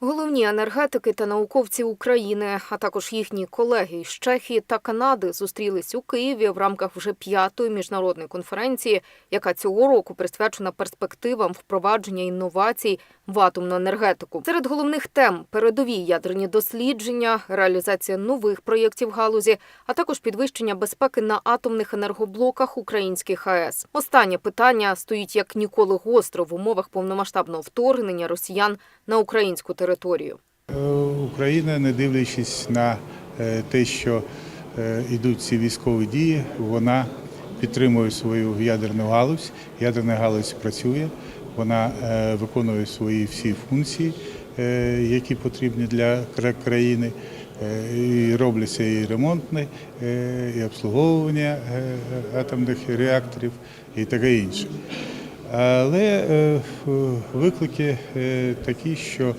Головні енергетики та науковці України, а також їхні колеги з Чехії та Канади зустрілись у Києві в рамках вже п'ятої міжнародної конференції, яка цього року присвячена перспективам впровадження інновацій в атомну енергетику. Серед головних тем передові ядерні дослідження, реалізація нових проєктів галузі, а також підвищення безпеки на атомних енергоблоках українських АЕС. Останнє питання стоїть як ніколи гостро в умовах повномасштабного вторгнення росіян на українську територію. Е, Україна, не дивлячись на е, те, що е, йдуть ці військові дії, вона підтримує свою ядерну галузь. Ядерна галузь працює, вона е, виконує свої всі функції, е, які потрібні для країни. Е, І робляться і ремонтне, і обслуговування атомних реакторів і таке інше. Але виклики такі, що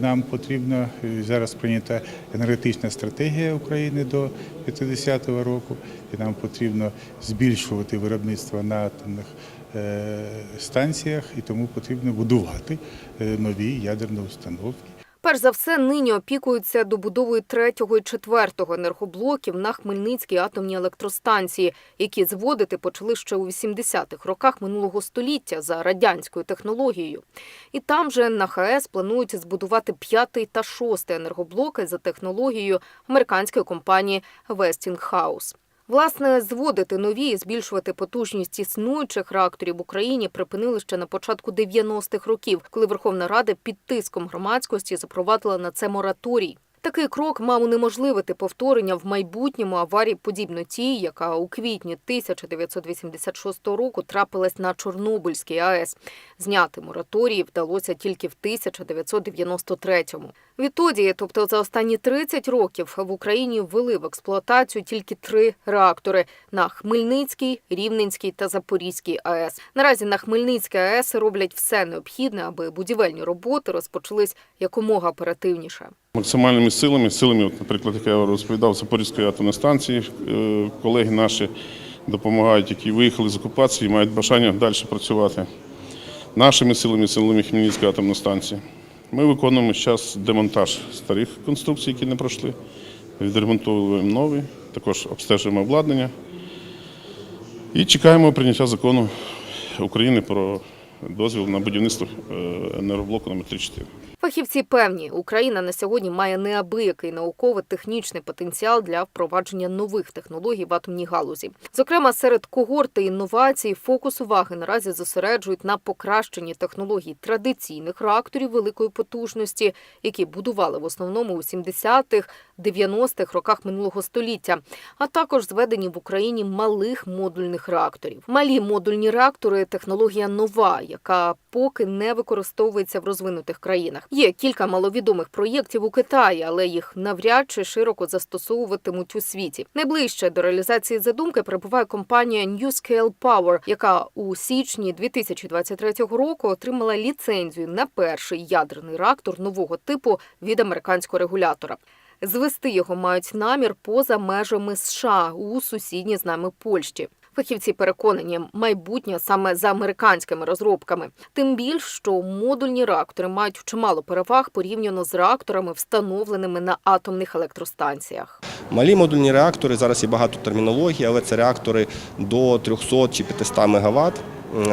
нам потрібно зараз прийнята енергетична стратегія України до 50-го року, і нам потрібно збільшувати виробництво на атомних станціях, і тому потрібно будувати е, нові ядерні установки. Перш за все, нині опікуються добудовою третього і четвертого енергоблоків на Хмельницькій атомній електростанції, які зводити почали ще у 80-х роках минулого століття за радянською технологією. І там же на ХАЕС планують збудувати п'ятий та шостий енергоблоки за технологією американської компанії Westinghouse. Власне, зводити нові і збільшувати потужність існуючих реакторів в Україні припинили ще на початку 90-х років, коли Верховна Рада під тиском громадськості запровадила на це мораторій. Такий крок мав унеможливити повторення в майбутньому аварії подібно тій, яка у квітні 1986 року трапилась на Чорнобильській АЕС. Зняти мораторій вдалося тільки в 1993-му. Відтоді, тобто за останні 30 років, в Україні ввели в експлуатацію тільки три реактори на Хмельницькій, Рівненській та Запорізькій АЕС. Наразі на Хмельницькій АЕС роблять все необхідне, аби будівельні роботи розпочались якомога оперативніше. Максимальними силами, силами, наприклад, як я розповідав, Запорізької атомної станції, е, колеги наші допомагають, які виїхали з окупації, мають бажання далі працювати. Нашими силами, силами Хмельницької атомної станції. Ми виконуємо зараз демонтаж старих конструкцій, які не пройшли. Відремонтовуємо нові, також обстежуємо обладнання. І чекаємо прийняття закону України про дозвіл на будівництво е, енергоблоку номер 34. Фахівці певні, Україна на сьогодні має неабиякий науково-технічний потенціал для впровадження нових технологій в атомній галузі. Зокрема, серед когорти інновацій фокус уваги наразі зосереджують на покращенні технологій традиційних реакторів великої потужності, які будували в основному у 70-х, 90-х роках минулого століття, а також зведені в Україні малих модульних реакторів. Малі модульні реактори технологія нова, яка поки не використовується в розвинутих країнах. Є кілька маловідомих проєктів у Китаї, але їх навряд чи широко застосовуватимуть у світі. Найближче до реалізації задумки перебуває компанія NewScale Power, яка у січні 2023 року отримала ліцензію на перший ядерний реактор нового типу від американського регулятора. Звести його мають намір поза межами США у сусідній з нами Польщі. Фахівці переконані, майбутнє саме за американськими розробками. Тим більш, що модульні реактори мають чимало переваг порівняно з реакторами, встановленими на атомних електростанціях. Малі модульні реактори зараз є багато термінології, але це реактори до 300 чи 500 МВт,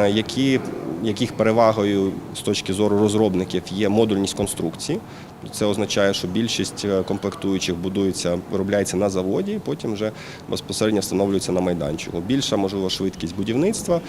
які, яких перевагою з точки зору розробників є модульність конструкції. Це означає, що більшість е, комплектуючих будується, виробляється на заводі, потім вже безпосередньо встановлюється на майданчику. Більша можливо швидкість будівництва.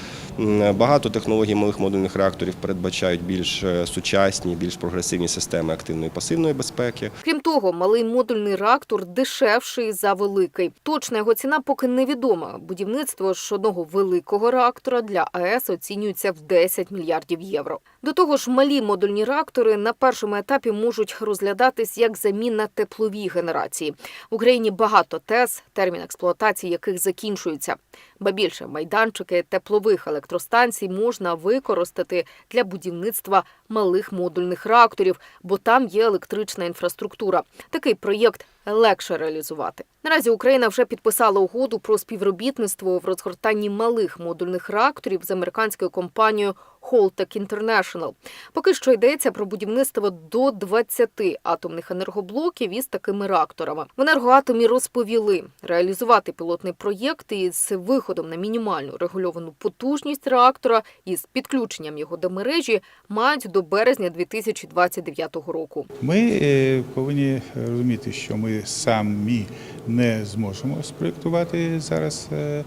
Багато технологій малих модульних реакторів передбачають більш е, сучасні, більш прогресивні системи активної і пасивної безпеки. Крім того, малий модульний реактор дешевший за великий. Точна його ціна поки невідома. Будівництво ж одного великого реактора для АЕС оцінюється в 10 мільярдів євро. До того ж, малі модульні реактори на першому етапі можуть розглядатись як заміна тепловій генерації. В Україні багато ТЕС, термін експлуатації яких закінчується. Ба більше майданчики теплових електростанцій можна використати для будівництва малих модульних реакторів, бо там є електрична інфраструктура. Такий проєкт легше реалізувати. Наразі Україна вже підписала угоду про співробітництво в розгортанні малих модульних реакторів з американською компанією Holtec International. Поки що йдеться про будівництво до 20 атомних енергоблоків із такими реакторами. В енергоатомі розповіли, реалізувати пілотний проєкт із виходом на мінімальну регульовану потужність реактора із підключенням його до мережі мають до березня 2029 року. Ми е, повинні розуміти, що ми самі не зможемо спроєктувати зараз, е, е,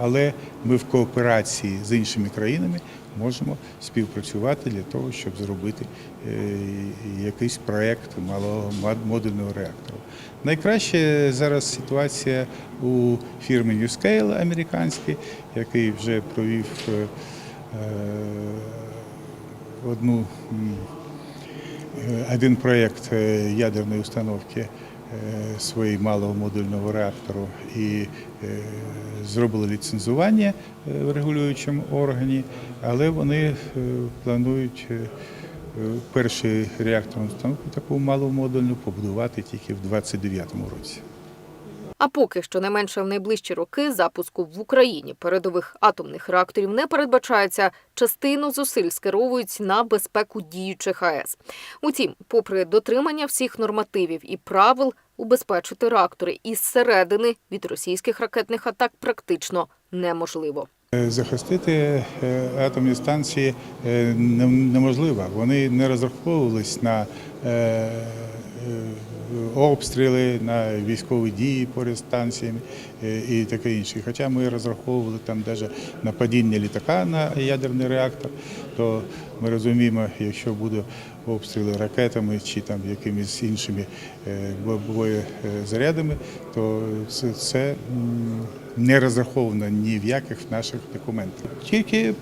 але ми в кооперації з іншими країнами можемо співпрацювати для того, щоб зробити е, якийсь проєкт малого модульного реактора. Найкраще зараз ситуація у фірми NewScale американській, який вже провів е, е, одну один проєкт ядерної установки своєї малого модульного реактору і е, зробили ліцензування е, в регулюючому органі, але вони е, планують перший реактор установку таку маломодульну побудувати тільки в 2029 році. А поки що не менше в найближчі роки запуску в Україні передових атомних реакторів не передбачається. Частину зусиль скеровують на безпеку діючих АЕС. Утім, попри дотримання всіх нормативів і правил, убезпечити реактори із середини від російських ракетних атак практично неможливо. Е, Захистити е, атомні станції е, неможливо. Вони не розраховувались на обстріли, на військові дії поряд станціями е, і таке інше. Хоча ми розраховували там навіть на падіння літака на ядерний реактор, то ми розуміємо, якщо буде обстріли ракетами чи там якимись іншими е, боєзарядами, то це, це не розраховано ні в яких наших документах. Тільки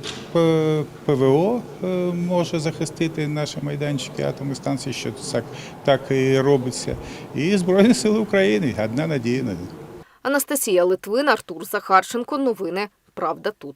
ПВО е, може захистити наші майданчики атомної станції, що так, так і робиться. І Збройні Сили України одна надія на них. Анастасія Литвин, Артур Захарченко. Новини. Правда тут.